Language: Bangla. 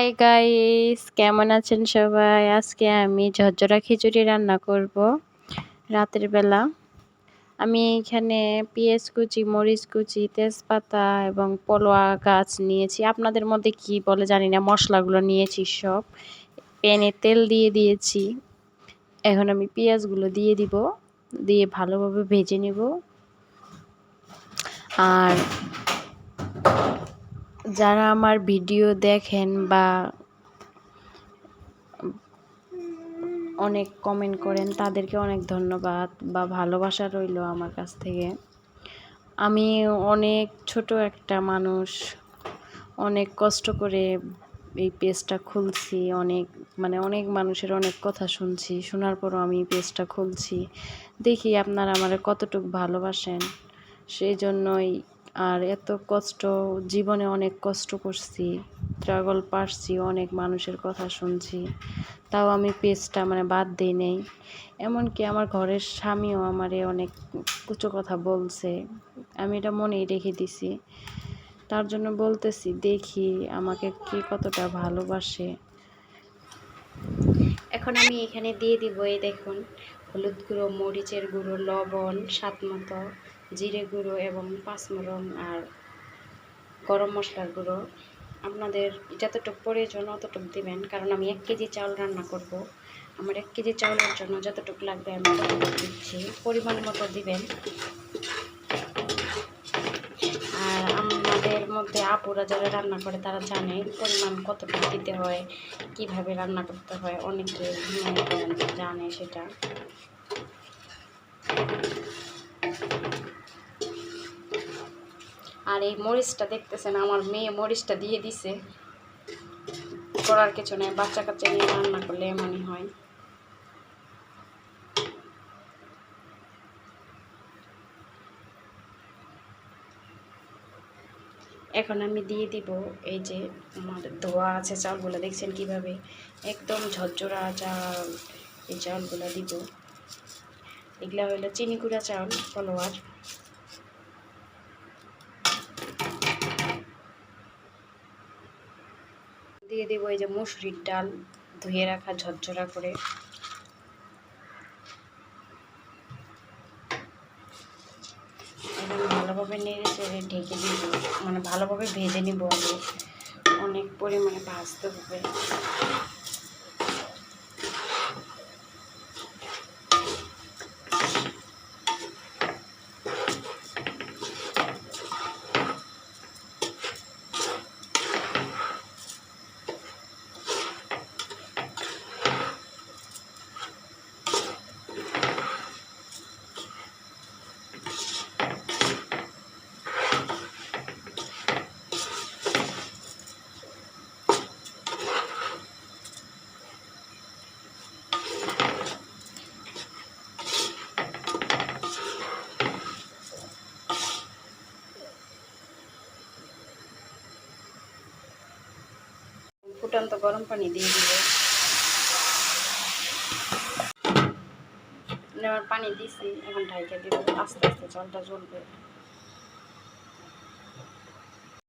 হাই গাইস কেমন আছেন সবাই? আজকে আমি ঝরঝরা খিচুড়ি রান্না করব রাতের বেলা। আমি এখানে পেঁয়াজ কুচি, মরিচ কুচি, তেজপাতা এবং পলোয়া গাছ নিয়েছি। আপনাদের মধ্যে কি বলে জানি না, মশলাগুলো নিয়েছি সব। প্যানে তেল দিয়ে দিয়েছি। এখন আমি পেঁয়াজগুলো দিয়ে দিব, দিয়ে ভালোভাবে ভেজে নিব। আর যারা আমার ভিডিও দেখেন বা অনেক কমেন্ট করেন, তাদেরকে অনেক ধন্যবাদ বা ভালোবাসা রইল আমার কাছ থেকে। আমি অনেক ছোট একটা মানুষ, অনেক কষ্ট করে এই পেজটা খুলছি, অনেক মানে অনেক মানুষের অনেক কথা শুনছি, শোনার পরও আমি এই পেজটা খুলছি। দেখি আপনারা আমার কতটুকু ভালোবাসেন, সেই জন্যই আর এত কষ্ট, জীবনে অনেক কষ্ট করছি স্ট্রাগল পারছি, অনেক মানুষের কথা শুনছি। তাও আমি পেজটা মানে বাদ দিই নেই। এমনকি আমার ঘরের স্বামীও আমারে অনেক কুচো কথা বলছে। আমি এটা মনেই রেখে দিছি। তার জন্য বলতেছি, দেখি আমাকে কে কতটা ভালোবাসে। এখন আমি এখানে দিয়ে দিব, এই দেখুন, হলুদ গুঁড়ো, মরিচের গুঁড়ো, লবণ, স্বাদ মতো। জিরে গুঁড়ো এবং পাঁচমোড়ন আর গরম মশলার গুঁড়ো। আপনাদের যতটুকু প্রয়োজন অতটুকু দিবেন, কারণ আমি এক কেজি চাউল রান্না করব। আমার এক কেজি চাউলের জন্য যতটুকু লাগবে আমি ততটুকু দিচ্ছি। পরিমাণ মতো দিবেন। আর আমাদের মধ্যে আপুরা যারা রান্না করে তারা জানে পরিমাণ কতটুকু দিতে হয়, কীভাবে রান্না করতে হয়। অনেকে জানে সেটা। আর এই মরিচটা দেখতেছেন, আমার মেয়ে মরিচটা দিয়ে দিছে। করার কিছু নেই বাচ্চা কাচ্চা নিয়ে রান্না করলে এমনই হয়। এখন আমি দিয়ে দিব এই যে আমার ধোয়া আছে, চালগুলো দেখছেন কীভাবে? একদম ঝরঝরা চাল, এই চালগুলো দিব। এগুলা হইল চিনি কুড়া চাল, ফলোয়ার। দিয়ে দেবো এই যে মুসুরির ডাল, ধুয়ে রাখা, ঝরঝরা করে। ভালোভাবে নেড়ে চেড়ে ঢেকে দিব। মানে ভালোভাবে ভেজে নিব অনেক পরিমাণে ভাজতে হবে। ফুটান্ত গরম পানি দিয়ে দিব। আমার পানি দিছি, এখন ঢাইকে দিব, আস্তে আস্তে জলটা জ্বলবে।